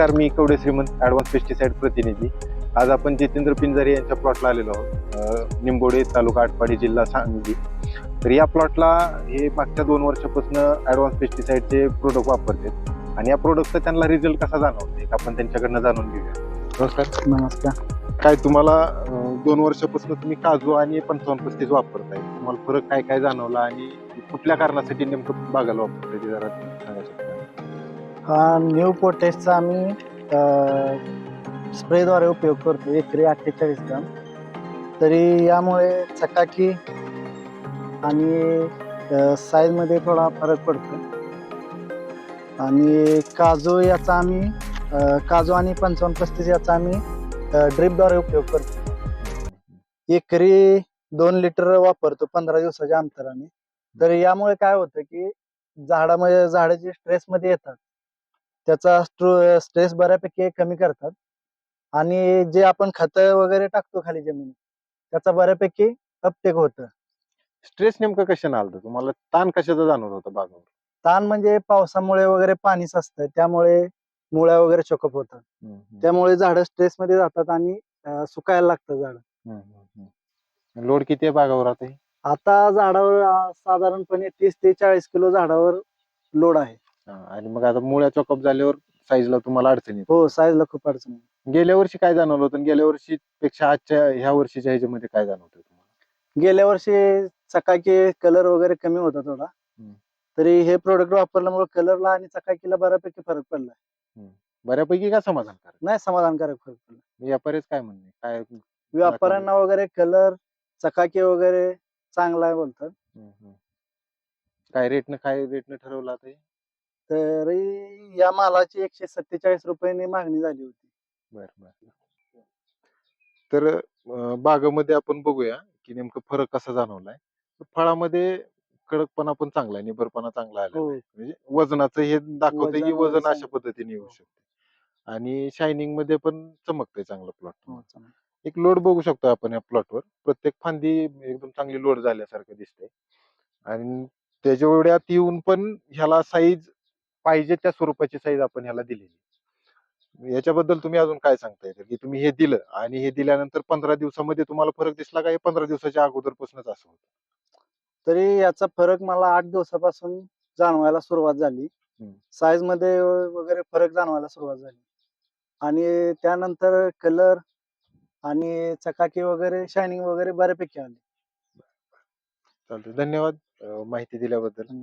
नमस्कार मी कवडे श्रीमंत advance pesticide प्रतिनिधी. आज आपण जितेंद्र पिंजारे यांच्या प्लॉटला आलेलो आहोत. निंबोडे तालुका आटपाडी जिल्हा सांगली. तर या प्लॉटला हे मागच्या दोन वर्षापासून ॲडव्हान्स पेस्टिसाइडचे प्रोडक्ट वापरतात. आणि या प्रोडक्टचा त्यांना रिझल्ट कसा जाणवते आपण त्यांच्याकडनं जाणून घेऊया. नमस्कार. नमस्कार. काय तुम्हाला दोन वर्षापासून तुम्ही काजू आणि पंचावन्न पस्तीस वापरताय. तुम्हाला फरक काय काय जाणवला आणि कुठल्या कारणासाठी नेमकं बागायला वापरताय ते जरा सांगा शकता हा न्यू पोटेस्टचा आम्ही स्प्रेद्वारे उपयोग करतो एकरी अठ्ठेचाळीस ग्राम. तरी यामुळे चकाकी आणि साईजमध्ये थोडा फरक पडतो. आणि काजू याचा आम्ही काजू आणि पंचावन्न पस्तीस याचा आम्ही ड्रिपद्वारे उपयोग करतो. एकरी दोन लिटर वापरतो पंधरा दिवसाच्या अंतराने. तर यामुळे काय होतं की झाडामध्ये झाडाचे स्ट्रेस मध्ये येतात. त्याचा स्ट्रेस बऱ्यापैकी कमी करतात. आणि जे आपण खत वगैरे टाकतो खाली जमिनीत त्याचा बऱ्यापैकी अपटेक होतं. स्ट्रेस नेमकं कशाने आलं होतं? तुम्हाला ताण कशाचा जाणवत होता बागावर? ताण म्हणजे पावसामुळे वगैरे पाणी साचतं त्यामुळे मुळ्या वगैरे चोकअप होतात. त्यामुळे झाडं स्ट्रेस मध्ये जातात आणि अं, सुकायला लागतं झाड. लोड किती आहे बागावर आता हे? आता झाडावर अं, साधारणपणे तीस ते चाळीस किलो झाडावर लोड आहे. हा, आणि मग आता मुळ्या चॉकअप झाल्यावर साईजला तुम्हाला अडचण येते. हो साईजला खूप अडचण आहे. गेल्या वर्षी काय जाणवलं होतं? आणि गेल्या वर्षी पेक्षा आजच्या ह्या वर्षीच्या ह्याच्यामध्ये काय जाणवतं तुम्हाला? गेल्या वर्षी चकाकी कलर वगैरे कमी होता थोडा. हम्म. तरी हे प्रोडक्ट वापरल्यामुळे कलरला आणि चकाकीला बऱ्यापैकी फरक पडला बऱ्यापैकी का समाधानकारक? नाही समाधानकारक फरक पडला. व्यापारीच काय म्हणणे? काय व्यापाऱ्यांना वगैरे कलर चकाकी वगैरे चांगला आहे बोलतात. हम्म, हम्म. काय रेटनं काय रेटनं ठरवलं आता हे? तरी या मालाची एकशे सत्तेचाळीस रुपयांनी मागणी झाली होती. बर बर. तर अं, बागामध्ये आपण बघूया की नेमकं फरक कसा जाणवलाय. तर फळामध्ये कडकपणा पण चांगला आहे निबरपणा चांगला आला हो. म्हणजे वजनाचं हे दाखवतं की वजन अशा पद्धतीने येऊ शकते. आणि शायनिंगमध्ये पण चमकतंय चांगलं प्लॉट हो, चांगलं. एक लोड बघू शकतो आपण या प्लॉटवर प्रत्येक फांदी एकदम चांगली लोड झाल्यासारखं दिसतंय. आणि त्याच्या एवढ्यात येऊन पण ह्याला साईज पाहिजे त्या स्वरूपाची साईज आपण ह्याला दिलेली याच्याबद्दल तुम्ही अजून काय सांगता येईल की तुम्ही हे दिलं आणि हे दिल्यानंतर पंधरा दिवसामध्ये तुम्हाला फरक दिसला का? हे पंधरा दिवसाच्या अगोदरपासूनच असं होतं? तरी याचा फरक मला आठ दिवसापासून जाणवायला सुरुवात झाली. साईजमध्ये वगैरे फरक जाणवायला सुरुवात झाली. आणि त्यानंतर कलर आणि चकाकी वगैरे शायनिंग वगैरे बऱ्यापैकी आली. चालतंय. धन्यवाद माहिती दिल्याबद्दल.